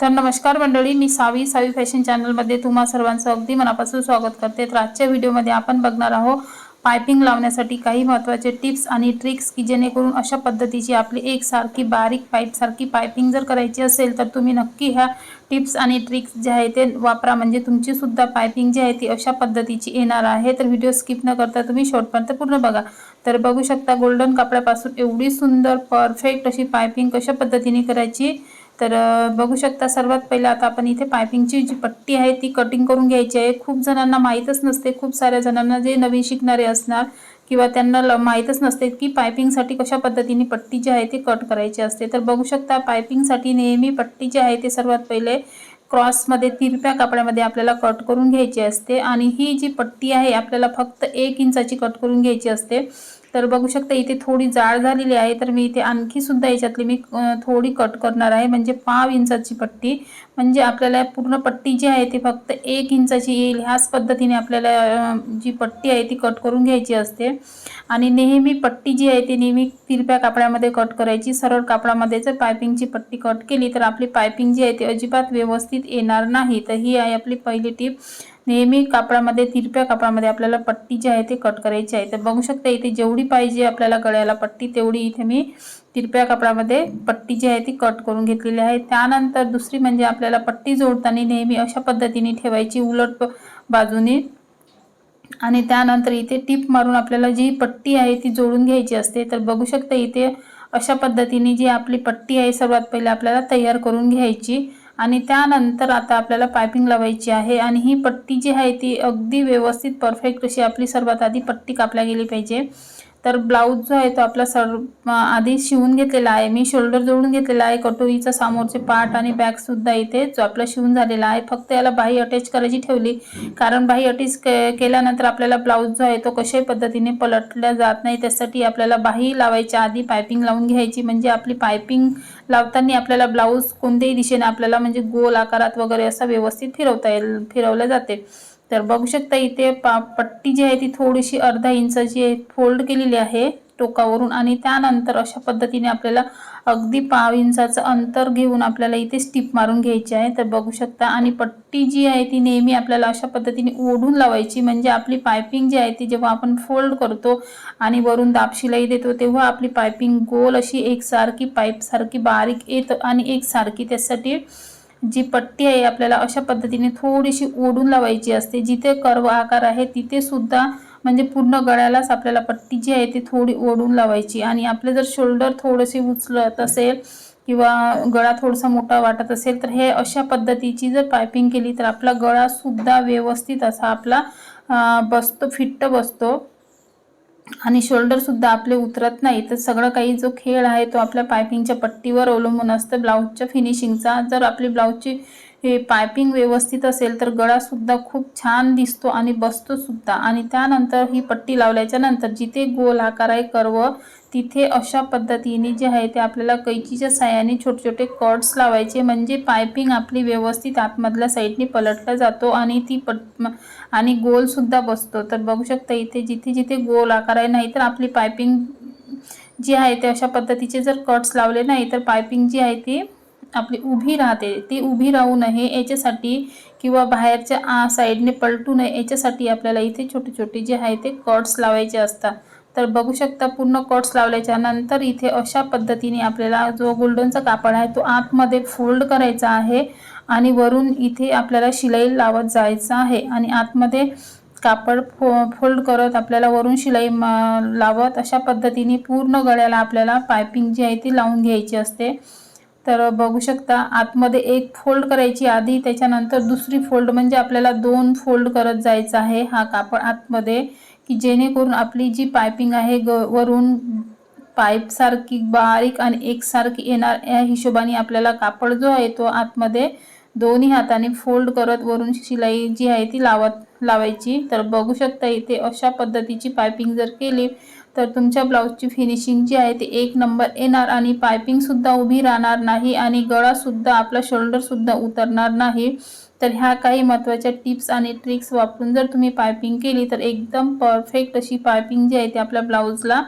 तर नमस्कार मंडळी मी सावी सावी फॅशन चॅनलमध्ये तुम्हा सर्वांचं अगदी मनापासून स्वागत करते. तर आजच्या व्हिडिओमध्ये आपण बघणार आहोत पायपिंग लावण्यासाठी काही महत्त्वाचे टिप्स आणि ट्रिक्स की जेणेकरून अशा पद्धतीची आपली एकसारखी बारीक पाईपसारखी पायपिंग जर करायची असेल तर तुम्ही नक्की ह्या टिप्स आणि ट्रिक्स जे आहे ते वापरा. म्हणजे तुमचीसुद्धा पायपिंग जी आहे ती अशा पद्धतीची येणार आहे. तर व्हिडिओ स्किप न करता तुम्ही शेवटपर्यंत पूर्ण बघा. तर बघू शकता गोल्डन कपड्यापासून एवढी सुंदर परफेक्ट अशी पायपिंग कशा पद्धतीने करायची? तर बघू शकता सर्वात पहिलं आता आपण इथे पायपिंगची जी पट्टी आहे ती कटिंग करून घ्यायची आहे. खूप जणांना माहीतच नसते खूप साऱ्या जणांना जे नवीन शिकणारे असणार किंवा त्यांना ल माहीतच नसते की पायपिंगसाठी कशा पद्धतीने पट्टी जी आहे ती कट करायची असते. तर बघू शकता पायपिंगसाठी नेहमी पट्टी जी आहे ते सर्वात पहिले क्रॉसमध्ये तिरप्या कापड्यामध्ये आपल्याला कट करून घ्यायची असते आणि ही जी पट्टी आहे आपल्याला फक्त एक इंचाची कट करून घ्यायची असते. तर बघू शकता इथे थोडी जाड झालेली आहे तर मी इथे आणखी सुद्धा याच्यातली मी थोडी कट करणार आहे. म्हणजे पाव इंचाची पट्टी. म्हणजे आपल्याला पूर्ण पट्टी जी आहे ती फक्त एक इंचाची येईल. ह्याच पद्धतीने आपल्याला जी पट्टी आहे ती कट करून घ्यायची असते. आणि नेहमी पट्टी जी आहे ती नेहमी तिरप्या कापडामध्ये कट करायची. सरळ कापडामध्ये जर पायपिंगची पट्टी कट केली तर आपली पायपिंग जी आहे ती अजिबात व्यवस्थित येणार नाही. तर ही आहे आपली पहिली टीप. नेहमी कापडामध्ये तिरप्या कापडामध्ये आपल्याला पट्टी जी आहे ते कट करायची आहे. तर बघू शकता इथे जेवढी पाहिजे आपल्याला गळ्याला पट्टी तेवढी इथे मी तिरप्या कापडामध्ये पट्टी जी आहे ती कट करून घेतलेली आहे. त्यानंतर दुसरी म्हणजे आपल्याला पट्टी जोडताना नेहमी अशा पद्धतीने ठेवायची उलट बाजूने. आणि त्यानंतर इथे टीप मारून आपल्याला जी पट्टी आहे ती जोडून घ्यायची असते. तर बघू शकता इथे अशा पद्धतीने जी आपली पट्टी आहे सर्वात पहिले आपल्याला तयार करून घ्यायची. आणि त्यानंतर आता आपल्याला पायपिंग लावायची आहे आणि ही पट्टी जी आहे ती अगदी व्यवस्थित परफेक्ट अशी आपली सर्वात आधी पट्टी कापल्या गेली पाहिजे. तर ब्लाऊज जो आहे तो आपला सर्व आधी शिवून घेतलेला आहे. मी शोल्डर जोडून घेतलेला आहे. कटोरीचा सामोरचे पार्ट आणि बॅगसुद्धा इथे जो आपला शिवून झालेला आहे. फक्त याला बाही अटॅच करायची ठेवली. कारण बाही अटॅच के केल्यानंतर आपल्याला ब्लाऊज जो आहे तो कशाही पद्धतीने पलटल्या जात नाही. त्यासाठी आपल्याला बाही लावायच्या आधी पायपिंग लावून घ्यायची. म्हणजे आपली पायपिंग लावताना आपल्याला ब्लाऊज कोणत्याही दिशेने आपल्याला म्हणजे गोल आकारात वगैरे असा व्यवस्थित फिरवता येईल फिरवल्या जाते. तर बघू शकता इथे पा पट्टी जी आहे ती थोडीशी अर्धा इंचाची फोल्ड केलेली आहे टोकावरून आणि त्यानंतर अशा पद्धतीने आपल्याला अगदी पाव इंचाचं अंतर घेऊन आपल्याला इथे स्टिप मारून घ्यायची आहे. तर बघू शकता आणि पट्टी जी आहे ती नेहमी आपल्याला अशा पद्धतीने ओढून लावायची म्हणजे आपली पायपिंग जी आहे ती जेव्हा आपण फोल्ड करतो आणि वरून दापशिलाई देतो तेव्हा आपली पायपिंग गोल अशी एकसारखी पाईपसारखी बारीक येत आणि एकसारखी त्यासाठी जी पट्टी आहे आपल्याला अशा पद्धतीने थोडीशी ओढून लावायची असते. जिथे कर्व आकार आहे तिथे सुद्धा म्हणजे पूर्ण गळ्यालाच आपल्याला पट्टी जी आहे ती थोडी ओढून लावायची. आणि आपले जर शोल्डर थोडेसे उचलत असेल किंवा गळा थोडासा मोठा वाटत असेल तर हे अशा पद्धतीची जर पायपिंग केली तर आपला गळासुद्धा व्यवस्थित असा आपला बसतो फिट्ट बसतो. आणि शोल्डर सुद्धा आपले उतरत नाही तर सगळं काही जो खेळ आहे तो आपल्या पायपिंगच्या पट्टीवर अवलंबून असतं. ब्लाऊजच्या फिनिशिंगचा जर आपली ब्लाऊजची हे पायपिंग व्यवस्थित असेल तर गळासुद्धा खूप छान दिसतो आणि बसतोसुद्धा आणि त्यानंतर ही पट्टी लावल्याच्या नंतर जिथे गोल आकार आहे कर्व तिथे अशा पद्धतीने जे आहे ते आपल्याला कैचीच्या साह्याने छोटे छोटे कट्स लावायचे. म्हणजे पायपिंग आपली व्यवस्थित आतमधल्या साईडने पलटला जातो आणि ती पट आणि गोलसुद्धा बसतो. तर बघू शकता इथे जिथे जिथे गोल आकार आहे नाही तर आपली पायपिंग जी आहे ते अशा पद्धतीचे जर कट्स लावले नाही तर पायपिंग जी आहे ती आपली उभी राहते. ती उभी राहू नये याच्यासाठी किंवा बाहेरच्या आ साईडने पलटू नये याच्यासाठी आपल्याला इथे छोटे छोटे जे आहे ते कट्स लावायचे असतात. तर बघू शकता पूर्ण कट्स लावल्याच्या नंतर इथे अशा पद्धतीने आपल्याला जो गोल्डनचा कापड आहे तो आतमध्ये फोल्ड करायचा आहे आणि वरून इथे आपल्याला शिलाई लावत जायचं आहे आणि आतमध्ये कापड फो फोल्ड करत आपल्याला वरून शिलाई लावत अशा पद्धतीने पूर्ण गळ्याला आपल्याला पायपिंग जी आहे ती लावून घ्यायची असते. तर बघू शकता आतमध्ये एक फोल्ड करायची आधी त्याच्यानंतर दुसरी फोल्ड म्हणजे आपल्याला दोन फोल्ड करत जायचं आहे हा कापड आतमध्ये की जेणेकरून आपली जी पायपिंग आहे ग वरून पाईपसारखी बारीक आणि एकसारखी येणार या हिशोबाने आपल्याला कापड जो आहे तो आतमध्ये दोन्ही हाताने फोल्ड करत वरून शिलाई जी आहे ती लावत लावायची. तर बघू शकता इथे अशा पद्धतीची पायपिंग जर केली तर तुमच्या ब्लाऊजची फिनिशिंग जी आहे ती एक नंबर येणार आणि पायपिंगसुद्धा उभी राहणार नाही आणि गळासुद्धा आपला शोल्डरसुद्धा उतरणार नाही. तर ह्या काही महत्त्वाच्या टिप्स आणि ट्रिक्स वापरून जर तुम्ही पायपिंग केली तर एकदम परफेक्ट अशी पायपिंग जी आहे ती आपल्या ब्लाऊजला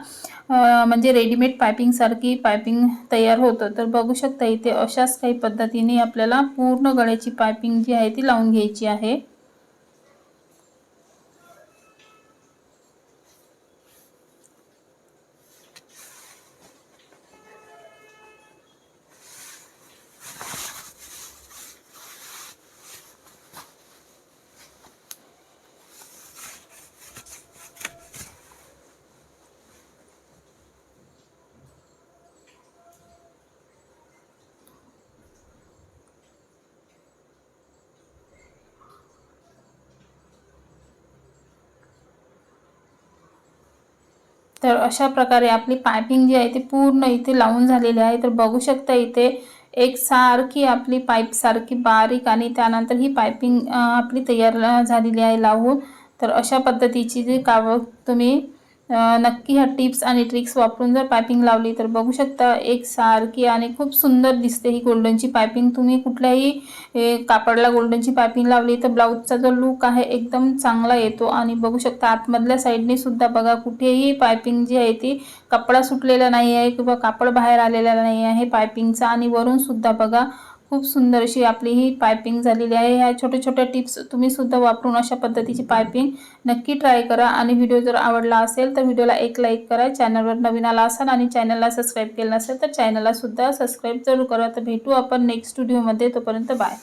म्हणजे रेडीमेड पायपिंगसारखी पायपिंग तयार होतं. तर बघू शकता इथे अशाच काही पद्धतीने आपल्याला पूर्ण गळ्याची पायपिंग जी आहे ती लावून घ्यायची आहे. तर अशा प्रकारे आपली पायपिंग जी आहे ती पूर्ण इथे लावून झालेली आहे. तर बघू शकता इथे एक सारखी आपली पाईप सारखी बारीक आणि त्यानंतर ही पायपिंग आपली तयार झालेली आहे लावून. तर अशा पद्धतीची जी कावं तुम्ही नक्की ह्या टिप्स आणि ट्रिक्स वापरून जर पायपिंग लावली तर बघू शकता एक सारखी आणि खूप सुंदर दिसते ही गोल्डनची पायपिंग. तुम्ही कुठल्याही कापडला गोल्डनची पायपिंग लावली तर ब्लाऊजचा जो लुक आहे एकदम चांगला येतो. आणि बघू शकता आतमधल्या साईडने सुद्धा बघा कुठेही पायपिंग जी आहे ती कपडा सुटलेला नाही आहे किंवा कापड बाहेर आलेला नाही आहे पायपिंगचा. आणि वरून सुद्धा बघा खूप सुंदर अशी आपली ही पायपिंग झालेली आहे. ह्या छोट्या छोट्या टिप्स तुम्ही सुद्धा वापरून अशा पद्धतीची पायपिंग नक्की ट्राय करा. आणि व्हिडिओ जर आवडला असेल तर व्हिडिओला एक लाईक करा. चॅनलवर नवीन आला असाल आणि चॅनलला सबस्क्राईब केलं नसेल तर चॅनलला सुद्धा सबस्क्राईब जरूर करा. तर भेटू आपण नेक्स्ट व्हिडिओमध्ये तोपर्यंत बाय